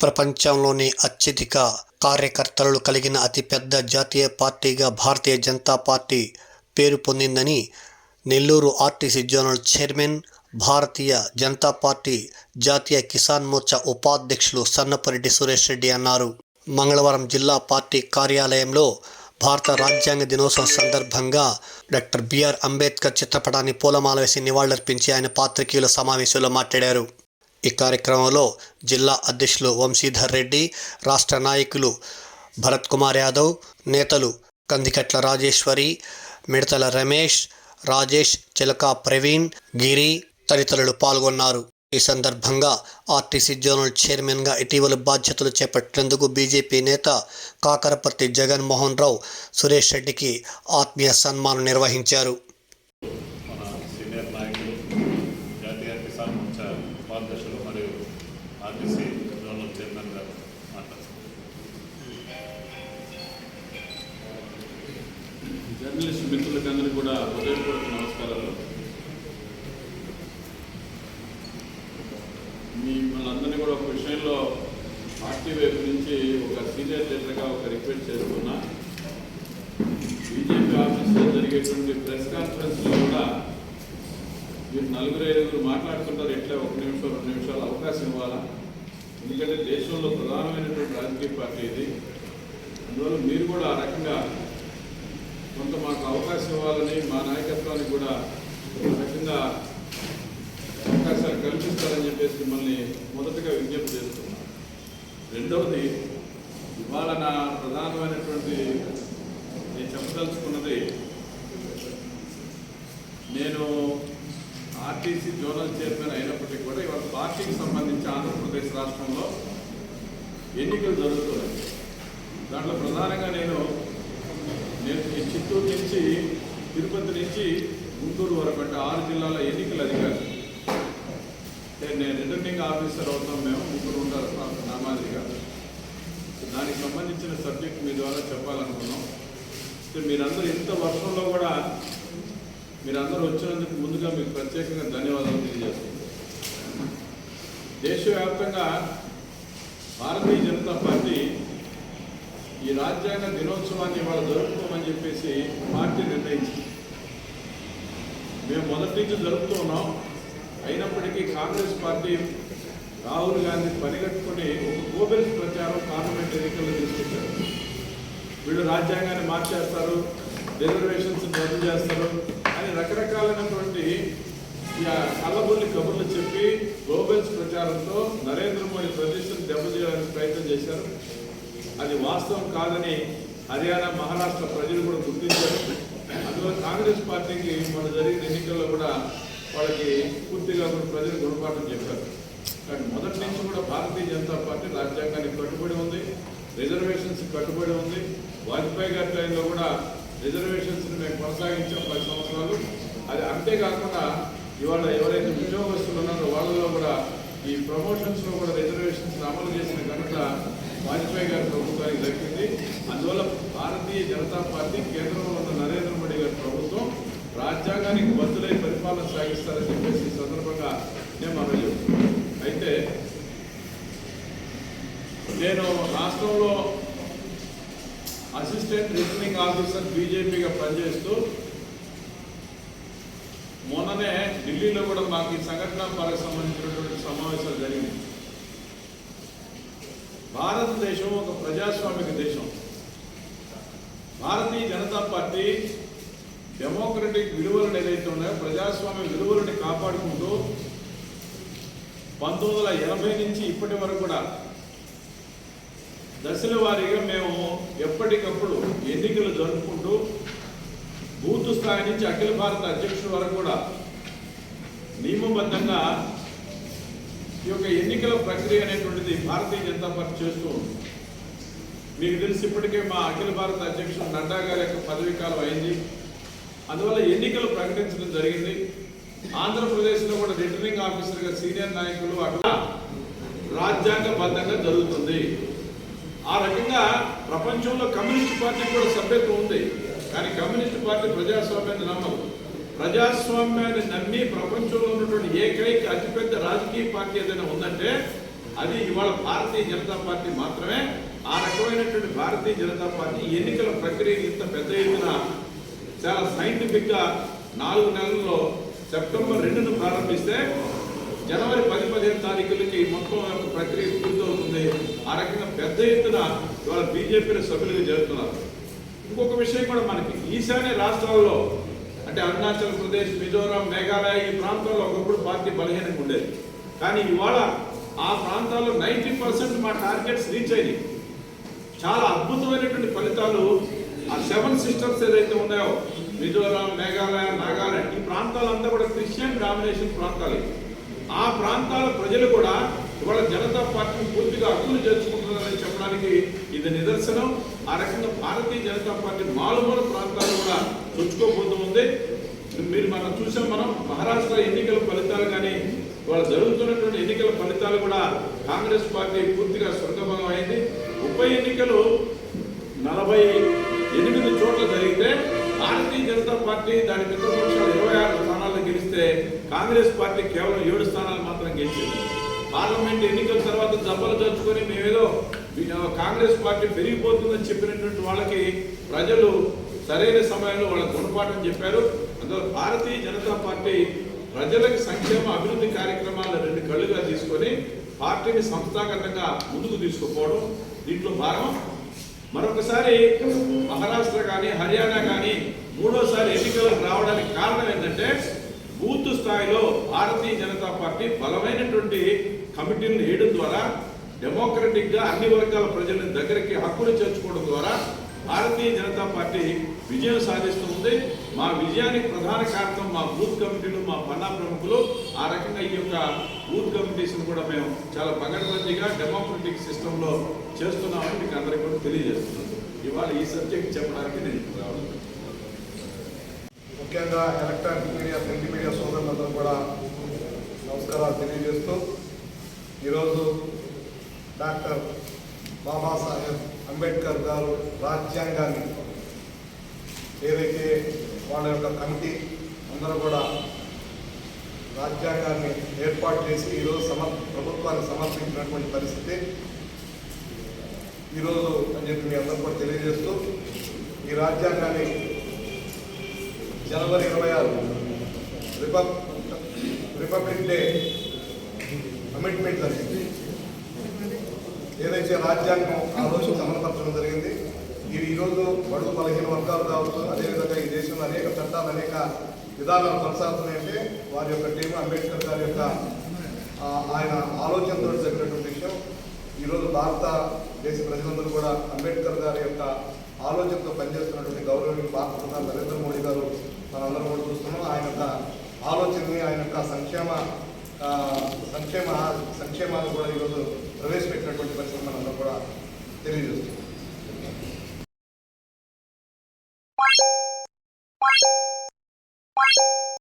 ప్రపంచంలోని అత్యధిక కార్యకర్తలు కలిగిన అతిపెద్ద జాతీయ పార్టీగా భారతీయ జనతా పార్టీ పేరు పొందిందని Nellore RTC zonal chairman Bharatiya Janata Party జాతీయ కిసాన్ మోర్చా ఉపాధ్యక్షులు సన్నపరెడ్డి సురేష్ రెడ్డి అన్నారు. మంగళవారం జిల్లా పార్టీ కార్యాలయంలో భారత రాజ్యాంగ దినోత్సవం సందర్భంగా డాక్టర్ బిఆర్ అంబేద్కర్ చిత్రపటాన్ని పూలమాల వేసి నివాళులర్పించి ఆయన పాత్రికేయుల సమావేశంలో మాట్లాడారు. ఈ కార్యక్రమంలో జిల్లా అధ్యక్షులు వంశీధర్ రెడ్డి రాష్ట్ర నాయకులు భరత్ కుమార్ యాదవ్ నేతలు కందికట్ల రాజేశ్వరి మిడతల రమేష్ రాజేష్ చిలక ప్రవీణ్ గిరి తదితరులు పాల్గొన్నారు. ఈ సందర్భంగా ఆర్టీసీ జోనల్ చైర్మన్గా ఇటీవల బాధ్యతలు చేపట్టినందుకు బీజేపీ నేత కాకరపర్తి జగన్మోహన్ రావు సురేష్ రెడ్డికి ఆత్మీయ సన్మానం నిర్వహించారు. జర్నలిస్ట్ మిత్రులకందరికీ కూడా హృదయపూర్వక నమస్కారాలు. మిమ్మల్ని అందరినీ కూడా ఒక విషయంలో పార్టీ వైపు నుంచి ఒక సీనియర్ లీడర్గా ఒక రిక్వెస్ట్ చేస్తున్నా. బీజేపీ ఆఫీస్లో జరిగేటువంటి ప్రెస్ కాన్ఫరెన్స్లో కూడా మీరు నలుగురు ఐదుగురు మాట్లాడుతుంటారు ఎట్లా ఒక నిమిషం రెండు నిమిషాలు అవకాశం ఇవ్వాలా? ఎందుకంటే దేశంలో ప్రధానమైనటువంటి రాజకీయ పార్టీ ఇది. అందువల్ల మీరు కూడా ఆ రకంగా అవకాశం ఇవ్వాలని మా నాయకత్వానికి కూడా రకంగా అవకాశాలు కల్పిస్తారని చెప్పేసి మిమ్మల్ని మొదటగా విజ్ఞప్తి చేస్తున్నాను. రెండవది ఇవాళ నా ప్రధానమైనటువంటి నేను చెప్పదలుచుకున్నది నేను ఆర్టీసీ జోనల్ చైర్మన్ అయినప్పటికీ కూడా ఇవాళ పార్టీకి సంబంధించి ఆంధ్రప్రదేశ్ రాష్ట్రంలో ఎన్నికలు జరుగుతున్నాయి. దాంట్లో ప్రధానంగా నేను గుంటూరు చిత్తూరు నుంచి తిరుపతి నుంచి గుంటూరు వరకు అంటే ఆరు జిల్లాల ఎన్నికల అధికారి. నేను రిటర్నింగ్ ఆఫీసర్ అవుతాం మేము ముగ్గురు ఉంటారు నా- మాదిరిగా దానికి సంబంధించిన సబ్జెక్ట్ మీ ద్వారా చెప్పాలనుకున్నాం. సో మీరందరూ ఇంత వర్షంలో కూడా మీరందరూ వచ్చినందుకు ముందుగా మీకు ప్రత్యేకంగా ధన్యవాదాలు తెలియజేస్తున్నాను దేశవ్యాప్తంగా భారతీయ జనతా పార్టీ ఈ రాజ్యాంగ దినోత్సవాన్ని ఇవాళ జరుపుకోమని చెప్పేసి పార్టీ నిర్ణయించింది. మేము మొదటి నుంచి జరుపుతూ ఉన్నాం. అయినప్పటికీ కాంగ్రెస్ పార్టీ రాహుల్ గాంధీ పరిగెట్టుకుని ఒక గోబెల్స్ ప్రచారం పార్లమెంట్ ఎన్నికల్లో తీసుకొచ్చారు. వీళ్ళు రాజ్యాంగాన్ని మార్చేస్తారు రిజర్వేషన్స్ రద్దు చేస్తారు అని రకరకాలైనటువంటి ఈ కళ్ళబుల్లి కబుర్లు చెప్పి గోబెల్స్ ప్రచారంతో నరేంద్ర మోడీ ప్రతిష్టను దెబ్బతీయడానికి ప్రయత్నం చేశారు. అది వాస్తవం కాదని హర్యానా మహారాష్ట్ర ప్రజలు కూడా గుర్తించారు. అందువల్ల కాంగ్రెస్ పార్టీకి మన జరిగిన ఎన్నికల్లో కూడా వాళ్ళకి పూర్తిగా కూడా ప్రజలు గుణపాఠం చెప్పారు. కానీ మొదటి నుంచి కూడా భారతీయ జనతా పార్టీ రాజ్యాంగానికి కట్టుబడి ఉంది రిజర్వేషన్స్ కట్టుబడి ఉంది. వాజ్పేయి గారి టైంలో కూడా రిజర్వేషన్స్ మేము కొనసాగించాం పది సంవత్సరాలు. అది అంతేకాకుండా ఇవాళ ఎవరైతే ఉద్యోగస్తులు ఉన్నారో వాళ్ళలో కూడా ఈ ప్రమోషన్స్లో కూడా రిజర్వేషన్స్ అమలు చేసిన ఘనత వాజ్పేయి గారి ప్రభుత్వానికి దక్కింది. అందువల్ల భారతీయ జనతా పార్టీ కేంద్రంలో ఉన్న నరేంద్ర మోడీ గారి ప్రభుత్వం రాజ్యాంగానికి బద్దులై పరిపాలన సాగిస్తారని చెప్పేసి ఈ సందర్భంగా నేను మనం చెప్తున్నాను అయితే నేను రాష్ట్రంలో అసిస్టెంట్ రిటర్నింగ్ ఆఫీసర్ బీజేపీగా పనిచేస్తూ మొన్ననే ఢిల్లీలో కూడా మాకు ఈ సంఘటన పరకు సమావేశాలు జరిగింది భారతదేశం ఒక ప్రజాస్వామిక దేశం. భారతీయ జనతా పార్టీ డెమోక్రటిక్ విలువలను ఏదైతే ఉన్నాయో ప్రజాస్వామ్య విలువలని కాపాడుకుంటూ పంతొమ్మిది వందల ఎనభై నుంచి ఇప్పటి వరకు కూడా దశల వారీగా మేము ఎప్పటికప్పుడు ఎన్నికలు జరుపుకుంటూ బూత్ స్థాయి నుంచి అఖిల భారత అధ్యక్షుడి వరకు కూడా నియమబద్ధంగా ఈ యొక్క ఎన్నికల ప్రక్రియ అనేటువంటిది భారతీయ జనతా పార్టీ చేస్తూ మీకు తెలిసి ఇప్పటికే మా అఖిల భారత అధ్యక్షుడు నడ్డా గారి యొక్క పదవీ కాలం అయింది. అందువల్ల ఎన్నికలు ప్రకటించడం జరిగింది. ఆంధ్రప్రదేశ్లో కూడా రిటర్నింగ్ ఆఫీసర్గా సీనియర్ నాయకులు అట్లా రాజ్యాంగబద్ధంగా జరుగుతుంది. ఆ రకంగా ప్రపంచంలో కమ్యూనిస్ట్ పార్టీ కూడా సభ్యత్వం ఉంది. కానీ కమ్యూనిస్ట్ పార్టీ ప్రజాస్వామ్యాన్ని నమ్మదు. ప్రజాస్వామ్యాన్ని నమ్మి ప్రపంచంలో ఉన్నటువంటి ఏకైక అతిపెద్ద రాజకీయ పార్టీ ఏదైనా ఉందంటే అది ఇవాళ భారతీయ జనతా పార్టీ మాత్రమే. ఆ రకమైనటువంటి భారతీయ జనతా పార్టీ ఎన్నికల ప్రక్రియ ఇంత పెద్ద ఎత్తున చాలా సైంటిఫిక్గా నాలుగు నెలల్లో సెప్టెంబర్ రెండును ప్రారంభిస్తే జనవరి పది పదిహేను తారీఖులకి మొత్తం యొక్క ప్రక్రియ పూర్తవుతుంది. ఆ రకంగా పెద్ద ఎత్తున ఇవాళ బీజేపీలో సభ్యులుగా చేరుతున్నారు ఇంకొక విషయం కూడా మనకి ఈశాన్య రాష్ట్రాల్లో అంటే అరుణాచల్ ప్రదేశ్ మిజోరాం మేఘాలయ ఈ ప్రాంతాల్లో ఒకప్పుడు పార్టీ బలహీనంగా ఉండేది. కానీ ఇవాళ ఆ ప్రాంతాల్లో నైంటీ పర్సెంట్ మా టార్గెట్స్ రీచ్ అయినాయి. చాలా అద్భుతమైనటువంటి ఫలితాలు ఆ సెవెన్ సిస్టమ్స్ ఏదైతే ఉన్నాయో మిజోరాం మేఘాలయ నాగాలాండ్ ఈ ప్రాంతాలంతా కూడా క్రిస్టియన్ డామినేషన్ ప్రాంతాలు ఆ ప్రాంతాల ప్రజలు కూడా ఇవాళ జనతా పార్టీని పూర్తిగా హక్కులు చేర్చుకుంటున్నారని చెప్పడానికి ఇది నిదర్శనం. ఆ రకంగా భారతీయ జనతా పార్టీ మాలుమూల ప్రాంతాలు కూడా చొచ్చుకోబోతూ ఉంది మీరు మనం చూసాం మనం మహారాష్ట్ర ఎన్నికల ఫలితాలు కానీ వాళ్ళు జరుగుతున్నటువంటి ఎన్నికల ఫలితాలు కూడా కాంగ్రెస్ పార్టీ పూర్తిగా స్వర్గభంగం అయింది. ఉప ఎన్నికలు నలభై ఎనిమిది చోట్ల జరిగితే భారతీయ జనతా పార్టీ దాని మిత్రపక్షాలు ఇరవై ఆరు స్థానాల్లో గెలిస్తే కాంగ్రెస్ పార్టీ కేవలం ఏడు స్థానాలు మాత్రం గెలిచింది. పార్లమెంట్ ఎన్నికల తర్వాత జబ్బలు చచ్చుకొని మేమేదో కాంగ్రెస్ పార్టీ పెరిగిపోతుందని చెప్పినటువంటి వాళ్ళకి ప్రజలు సరైన సమయంలో వాళ్ళ గుణపాఠం చెప్పారు. అందులో భారతీయ జనతా పార్టీ ప్రజలకు సంక్షేమ అభివృద్ధి కార్యక్రమాలను రెండు కళ్ళుగా తీసుకొని పార్టీని సంస్థాగతంగా ముందుకు తీసుకుపోవడం దీంట్లో భాగం. మరొకసారి మహారాష్ట్ర కానీ హర్యానా కానీ మూడోసారి ఎన్నికలకు రావడానికి కారణం ఏంటంటే బూత్ స్థాయిలో భారతీయ జనతా పార్టీ బలమైనటువంటి కమిటీని వేయడం ద్వారా డెమోక్రటిక్గా అన్ని వర్గాల ప్రజలను దగ్గరికి హక్కులు చేర్చుకోవడం ద్వారా భారతీయ జనతా పార్టీ విజయం సాధిస్తుంది. మా విజయానికి ప్రధాన కారణం మా బూత్ కమిటీలు మా పన్నా ప్రముఖులు. ఆ రకంగా ఈ యొక్క బూత్ కమిటీస్ని కూడా మేము చాలా పగడబందీగా డెమోక్రటిక్ సిస్టంలో చేస్తున్నామని మీకు అందరికీ కూడా తెలియజేస్తున్నాను. ఇవాళ ఈ సబ్జెక్ట్ చెప్పడానికి నేను రావడం ముఖ్యంగా ఎలక్ట్రానిక్ మీడియా ప్రింట్ మీడియా సోదరులందరూ కూడా నమస్కారాలు తెలియజేస్తూ ఈరోజు డాక్టర్ బాబాసాహెబ్ అంబేద్కర్ గారు రాజ్యాంగాన్ని ఏదైతే వాళ్ళ యొక్క కమిటీ అందరూ కూడా రాజ్యాంగాన్ని ఏర్పాటు చేసి ఈరోజు సమర్ ప్రభుత్వాన్ని సమర్పించినటువంటి పరిస్థితి ఈరోజు అని చెప్పి మీ అందరూ కూడా తెలియజేస్తూ ఈ రాజ్యాంగాన్ని జనవరి ఇరవై ఆరు రిపబ్ రిపబ్లిక్ డే కమిట్మెంట్ జరిగింది. ఏదైతే రాజ్యాంగం ఆ రోజు జరిగింది ఇది ఈరోజు బడుగు బలహీన వర్గాలు కావచ్చు అదేవిధంగా ఈ దేశంలో అనేక చట్టాలు అనేక విధానాలు కొనసాగుతున్నాయంటే వారి యొక్క టీం అంబేద్కర్ గారి యొక్క ఆయన ఆలోచనతో జరిగినటువంటి విషయం. ఈరోజు భారత దేశ ప్రజలందరూ కూడా అంబేద్కర్ గారి యొక్క ఆలోచనతో పనిచేస్తున్నటువంటి గౌరవనీయులు భారత ప్రధాని నరేంద్ర మోడీ గారు మనందరం కూడా చూస్తున్నాం. ఆయన యొక్క ఆలోచనని ఆయన యొక్క సంక్షేమ సంక్షేమ సంక్షేమాలు కూడా ఈరోజు ప్రవేశపెట్టినటువంటి పరిస్థితి మనందరూ కూడా తెలియజేస్తుంది